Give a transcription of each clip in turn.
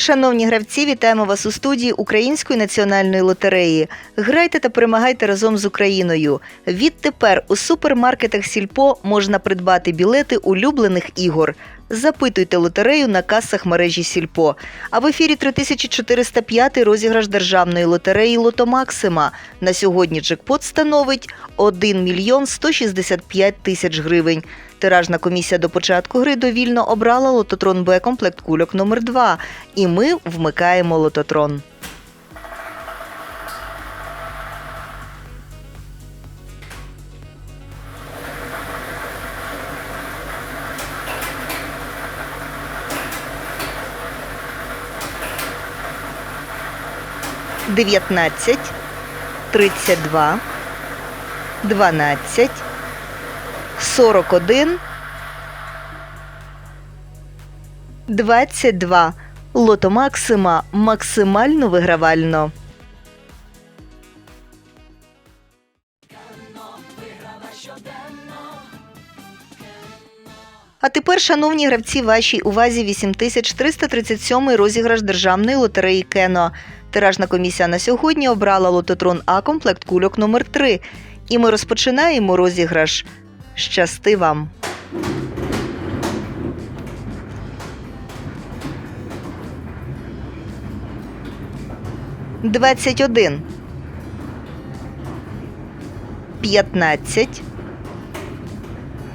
Шановні гравці, вітаємо вас у студії Української національної лотереї. Грайте та перемагайте разом з Україною. Відтепер у супермаркетах Сільпо можна придбати білети улюблених ігор. Запитуйте лотерею на касах мережі Сільпо. А в ефірі 3405 розіграш державної лотереї Лото Максима. На сьогодні джекпот становить 1 мільйон 165 тисяч гривень. Тиражна комісія до початку гри довільно обрала лототрон Б комплект кульок номер 2 і ми вмикаємо лототрон. Дев'ятнадцять, тридцять два, дванадцять, сорок один, двадцять два. Лото Максима максимально вигравально. А тепер, шановні гравці, вашій увазі 8337 розіграш державної лотереї Кено. Тиражна комісія на сьогодні обрала лототрон А комплект кульок номер 3 І ми розпочинаємо розіграш. Щасти вам! Двадцять один. П'ятнадцять.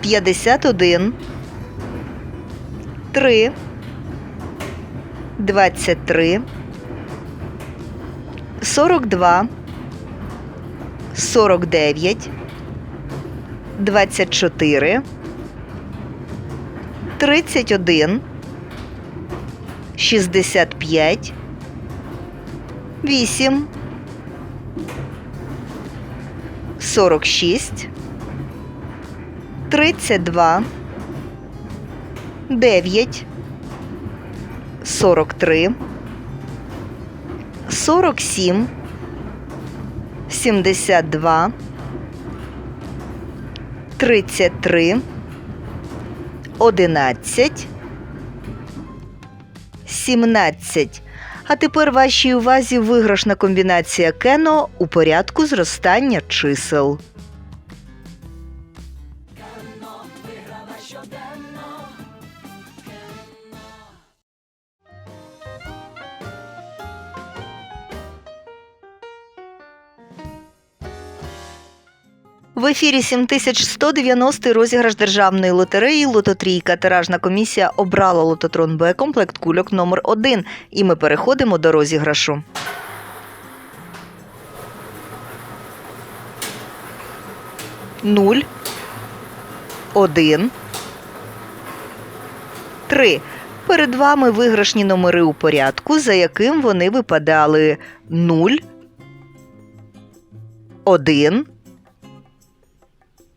П'ятдесят один. Три. Двадцять три. Сорок два. Сорок дев'ять. 24, 31, 65, 8, 46, 32, 9, 43, 47, 72, 33, 11, 17. А тепер вашій увазі виграшна комбінація кено у порядку зростання чисел. В ефірі 7190 розіграш державної лотереї Лототрійка. Тиражна комісія обрала лототрон Б комплект кульок номер 1 І ми переходимо до розіграшу. Нуль. Один. Три. Перед вами виграшні номери у порядку, за яким вони випадали 0, 1,